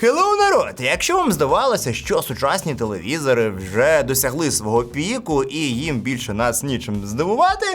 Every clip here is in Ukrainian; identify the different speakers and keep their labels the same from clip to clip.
Speaker 1: Хеллоу, народ! Якщо вам здавалося, що сучасні телевізори вже досягли свого піку і їм більше нас нічим здивувати,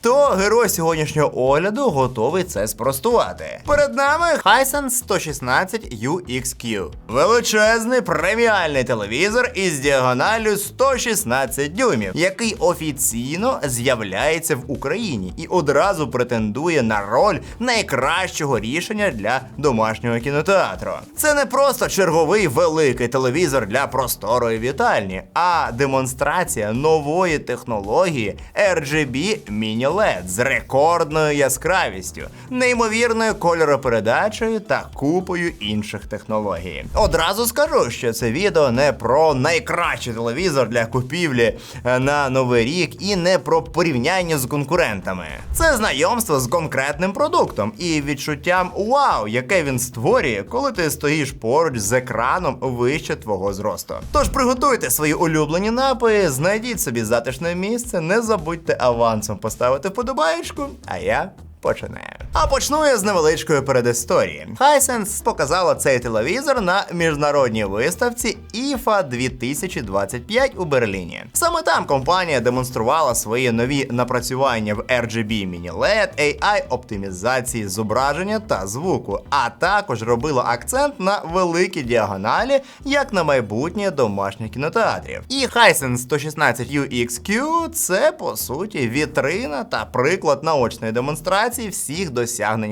Speaker 1: то герой сьогоднішнього огляду готовий це спростувати. Перед нами Hisense 116 UXQ. Величезний преміальний телевізор із діагоналлю 116 дюймів, який офіційно з'являється в Україні і одразу претендує на роль найкращого рішення для домашнього кінотеатру. Це не просто черговий великий телевізор для просторої вітальні, а демонстрація нової технології RGB Mini LED з рекордною яскравістю, неймовірною кольоропередачею та купою інших технологій. Одразу скажу, що це відео не про найкращий телевізор для купівлі е, на новий рік і не про порівняння з конкурентами. Це знайомство з конкретним продуктом і відчуттям вау, яке він створює, коли ти стоїш поруч з екраном вище твого зросту. Тож приготуйте свої улюблені напої, знайдіть собі затишне місце, не забудьте авансом поставити вподобаєчку, а я починаю. А почну я з невеличкої передісторії. Hisense показала цей телевізор на міжнародній виставці IFA 2025 у Берліні. Саме там компанія демонструвала свої нові напрацювання в RGB Mini LED, AI оптимізації зображення та звуку, а також робила акцент на великій діагоналі, як на майбутнє домашніх кінотеатрів. І Hisense 116 UXQ це по суті вітрина та приклад наочної демонстрації всіх досягнень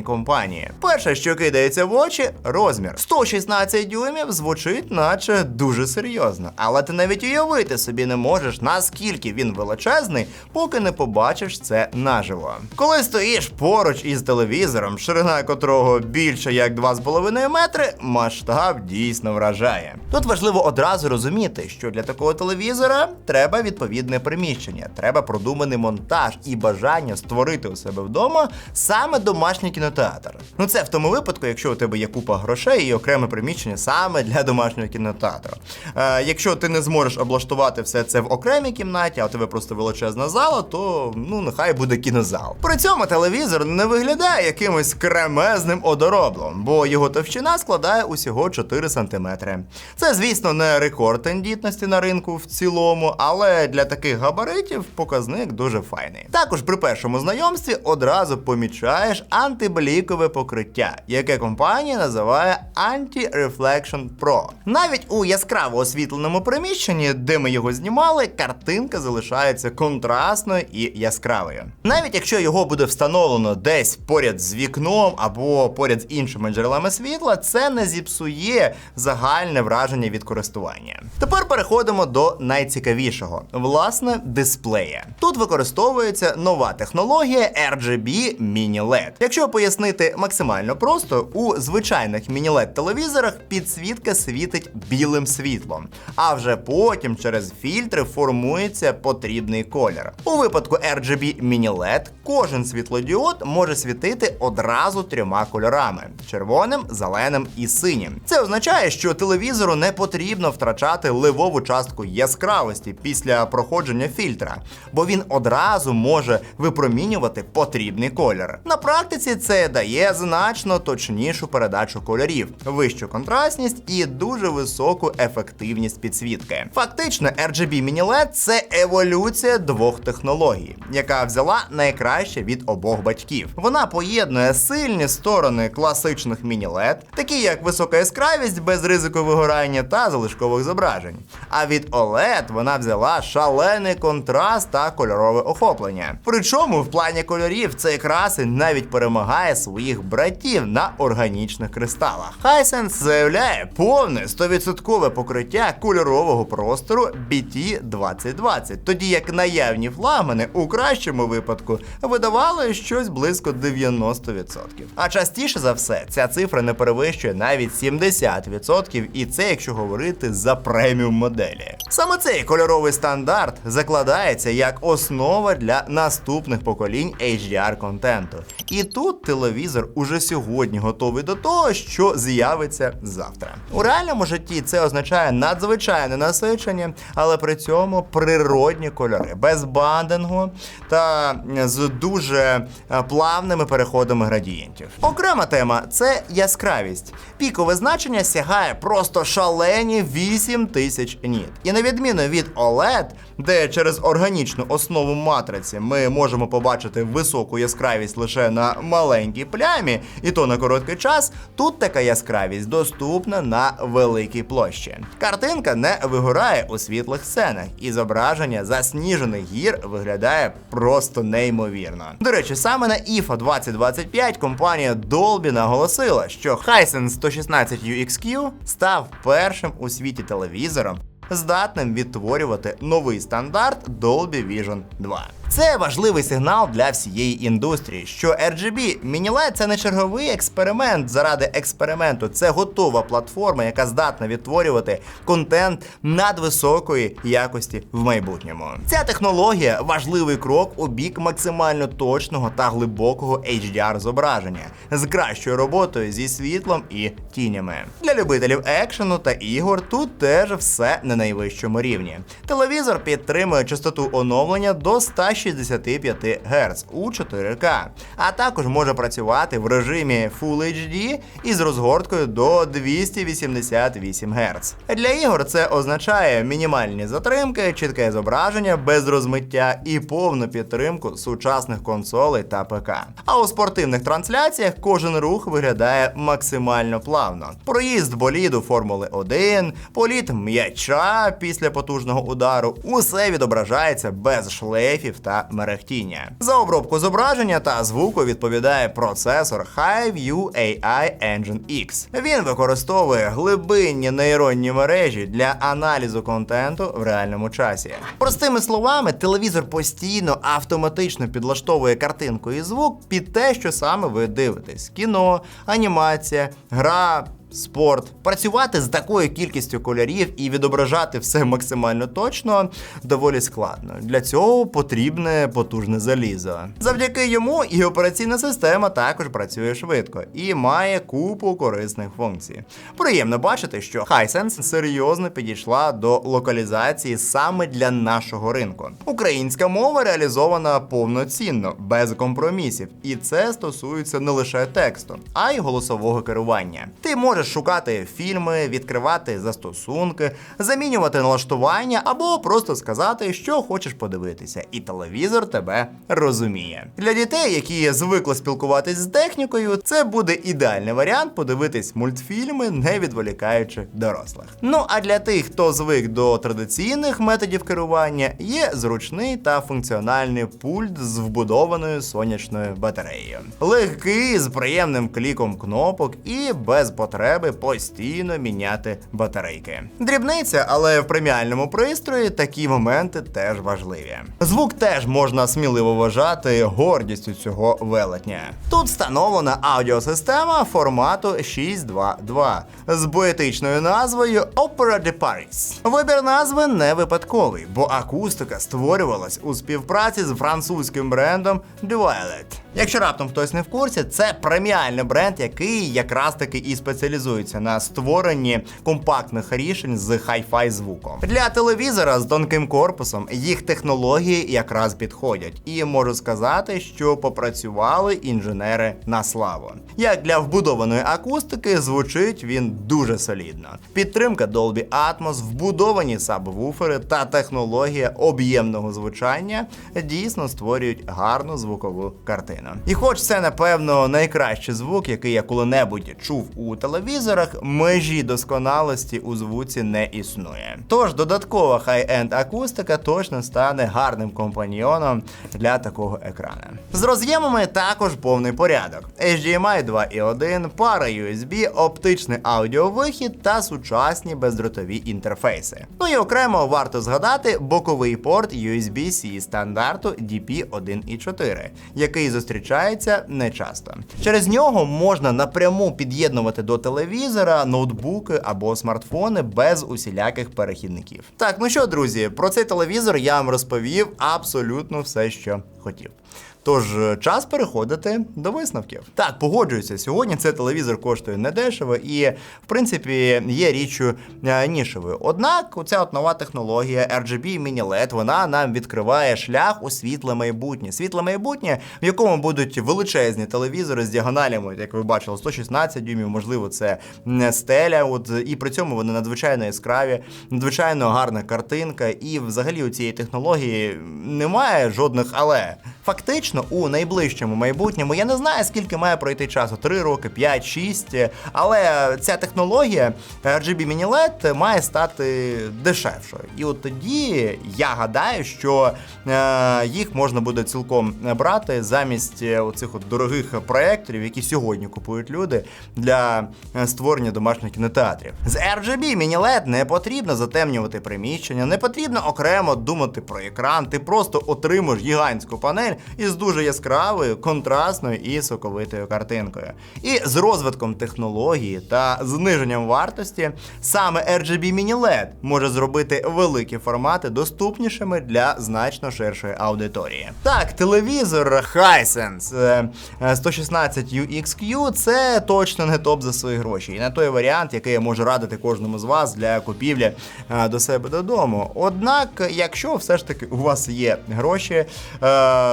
Speaker 1: компанії. Перше, що кидається в очі, розмір. 116 дюймів звучить, наче дуже серйозно, але ти навіть уявити собі не можеш, наскільки він величезний, поки не побачиш це наживо. Коли стоїш поруч із телевізором, ширина котрого більше як 2,5 метри, масштаб дійсно вражає. Тут важливо одразу розуміти, що для такого телевізора треба відповідне приміщення, треба продуманий монтаж і бажання створити у себе вдома саме домашній кінотеатр. Ну це в тому випадку, якщо у тебе є купа грошей і окреме приміщення саме для домашнього кінотеатру. Е, якщо ти не зможеш облаштувати все це в окремій кімнаті, а у тебе просто величезна зала, то ну нехай буде кінозал. При цьому телевізор не виглядає якимось кремезним одороблом, бо його товщина складає усього 4 см. Це, звісно, не рекорд тендітності на ринку в цілому, але для таких габаритів показник дуже файний. Також при першому знайомстві одразу помічаєш антиблікове покриття, яке компанія називає Anti-Reflection Pro. Навіть у яскраво освітленому приміщенні, де ми його знімали, картинка залишається контрастною і яскравою. Навіть якщо його буде встановлено десь поряд з вікном або поряд з іншими джерелами світла, це не зіпсує загальне враження від користування. Тепер переходимо до найцікавішого власне дисплея. Тут використовується нова технологія RGB Mini LED. Якщо пояснити максимально просто, у звичайних Mini LED телевізорах підсвітка світить білим світлом, а вже потім через фільтри формується потрібний колір. У випадку RGB Mini LED кожен світлодіод може світити одразу трьома кольорами: червоним, зеленим і синім. Це означає, що телевізору не потрібно втрачати ливову частку яскравості після проходження фільтра, бо він одразу може випромінювати потрібний колір. На практиці це дає значно точнішу передачу кольорів, вищу контрастність і дуже високу ефективність підсвітки. Фактично, RGB Mini LED – це еволюція двох технологій, яка взяла найкраще від обох батьків. Вона поєднує сильні сторони класичних Mini LED, такі як висока яскравість без ризику вигорання та залишкових зображень. А від OLED вона взяла шалений контраст та кольорове охоплення. Причому в плані кольорів цей красень навіть перемагає своїх братів на органічних кристалах. Hisense заявляє повне 100% покриття кольорового простору BT2020, тоді як наявні флагмани у кращому випадку видавали щось близько 90%. А частіше за все, ця цифра не перевищує навіть 70%, і це якщо говорити за преміум моделі. Саме цей кольоровий стандарт закладається як основа для наступних поколінь HDR контенту і І тут телевізор уже сьогодні готовий до того, що з'явиться завтра. У реальному житті це означає надзвичайне насичення, але при цьому природні кольори, без бандингу та з дуже е, плавними переходами градієнтів. Окрема тема це яскравість. Пікове значення сягає просто шалені 8 тисяч ніт. І на відміну від OLED, де через органічну основу матриці ми можемо побачити високу яскравість лише на маленькій плямі, і то на короткий час, тут така яскравість доступна на великій площі. Картинка не вигорає у світлих сценах, і зображення засніжених гір виглядає просто неймовірно. До речі, саме на IFA 2025 компанія Dolby наголосила, що Hisense 116 UXQ став першим у світі телевізором, здатним відтворювати новий стандарт Dolby Vision 2. Це важливий сигнал для всієї індустрії, що RGB Mini-LED – це не черговий експеримент заради експерименту. Це готова платформа, яка здатна відтворювати контент надвисокої якості в майбутньому. Ця технологія важливий крок у бік максимально точного та глибокого HDR зображення з кращою роботою зі світлом і тінями. Для любителів екшену та ігор тут теж все на найвищому рівні. Телевізор підтримує частоту оновлення до 165 Гц у 4К, а також може працювати в режимі Full HD із розгорткою до 288 Гц. Для ігор це означає мінімальні затримки, чітке зображення без розмиття і повну підтримку сучасних консолей та ПК. А у спортивних трансляціях кожен рух виглядає максимально плавно. Проїзд боліду Формули 1, політ м'яча після потужного удару усе відображається без шлейфів та мерехтіння. За обробку зображення та звуку відповідає процесор HiView AI Engine X. Він використовує глибинні нейронні мережі для аналізу контенту в реальному часі. Простими словами, телевізор постійно автоматично підлаштовує картинку і звук під те, що саме ви дивитесь: кіно, анімація, гра. Спорт працювати з такою кількістю кольорів і відображати все максимально точно доволі складно. Для цього потрібне потужне залізо. Завдяки йому і операційна система також працює швидко і має купу корисних функцій. Приємно бачити, що Hisense серйозно підійшла до локалізації саме для нашого ринку. Українська мова реалізована повноцінно, без компромісів, і це стосується не лише тексту, а й голосового керування. Ти можеш шукати фільми, відкривати застосунки, замінювати налаштування або просто сказати, що хочеш подивитися, і телевізор тебе розуміє. Для дітей, які звикли спілкуватись з технікою, це буде ідеальний варіант подивитись мультфільми, не відволікаючи дорослих. Ну а для тих, хто звик до традиційних методів керування, є зручний та функціональний пульт з вбудованою сонячною батареєю. Легкий з приємним кліком кнопок і без потреби постійно міняти батарейки. Дрібниця, але в преміальному пристрої такі моменти теж важливі. Звук теж можна сміливо вважати гордістю цього велетня. Тут встановлена аудіосистема формату 6.2.2 з поетичною назвою Opera de Paris. Вибір назви не випадковий, бо акустика створювалась у співпраці з французьким брендом Duelet. Якщо раптом хтось не в курсі, це преміальний бренд, який якраз таки і спеціалізується на створенні компактних рішень з хай-фай звуком. Для телевізора з тонким корпусом їх технології якраз підходять, і можу сказати, що попрацювали інженери на славу. Як для вбудованої акустики, звучить він дуже солідно. Підтримка Dolby Atmos, вбудовані сабвуфери та технологія об'ємного звучання дійсно створюють гарну звукову картину. І хоч це, напевно, найкращий звук, який я коли-небудь чув у телевізорах, межі досконалості у звуці не існує. Тож додаткова хай-енд акустика точно стане гарним компаньйоном для такого екрана. З роз'ємами також повний порядок: HDMI 2.1, пара USB, оптичний аудіовихід та сучасні бездротові інтерфейси. Ну і окремо варто згадати боковий порт USB-C стандарту DP1.4, який зустрічається нечасто. Через нього можна напряму під'єднувати до телевізора, ноутбуки або смартфони без усіляких перехідників. Так, ну що, друзі, про цей телевізор я вам розповів абсолютно все, що хотів. Тож е, час переходити до висновків. Так, погоджуюся, сьогодні цей телевізор коштує недешево і, в принципі, є річчю е, нішевою. Однак, оця от нова технологія RGB Mini LED, вона нам відкриває шлях у світле майбутнє. Світле майбутнє, в якому будуть величезні телевізори з діагоналями, як ви бачили, 116 дюймів, можливо, це стеля. От і при цьому вони надзвичайно яскраві, надзвичайно гарна картинка. І взагалі у цієї технології немає жодних але. Фактично, у найближчому майбутньому я не знаю, скільки має пройти часу: 3 роки, 5, 6, але ця технологія RGB Mini LED має стати дешевшою. І от тоді я гадаю, що е, їх можна буде цілком брати замість е, оцих от дорогих проєкторів, які сьогодні купують люди для е, створення домашніх кінотеатрів. З RGB Mini LED не потрібно затемнювати приміщення, не потрібно окремо думати про екран. Ти просто отримуєш гігантську панель із дуже яскравою, контрастною і соковитою картинкою. І з розвитком технології та зниженням вартості саме RGB Mini LED може зробити великі формати доступнішими для значно ширшої аудиторії. Так, телевізор Hisense е, е, 116 UXQ це точно не топ за свої гроші. І не той варіант, який я можу радити кожному з вас для купівлі е, до себе додому. Однак, якщо все ж таки у вас є гроші, е,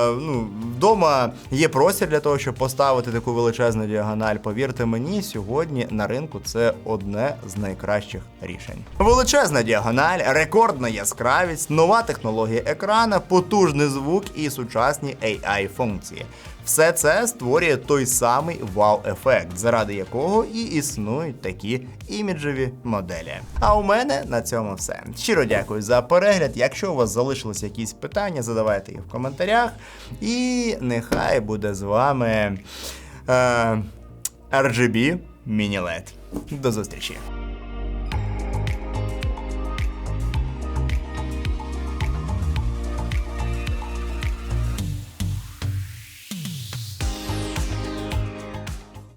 Speaker 1: ну, вдома є простір для того, щоб поставити таку величезну діагональ. Повірте мені, сьогодні на ринку це одне з найкращих рішень. Величезна діагональ, рекордна яскравість, нова технологія екрана, потужний звук і сучасні AI функції. Все це створює той самий вау-ефект, заради якого і існують такі іміджеві моделі. А у мене на цьому все. Щиро дякую за перегляд. Якщо у вас залишились якісь питання, задавайте їх в коментарях. І нехай буде з вами е, RGB Mini LED. До зустрічі!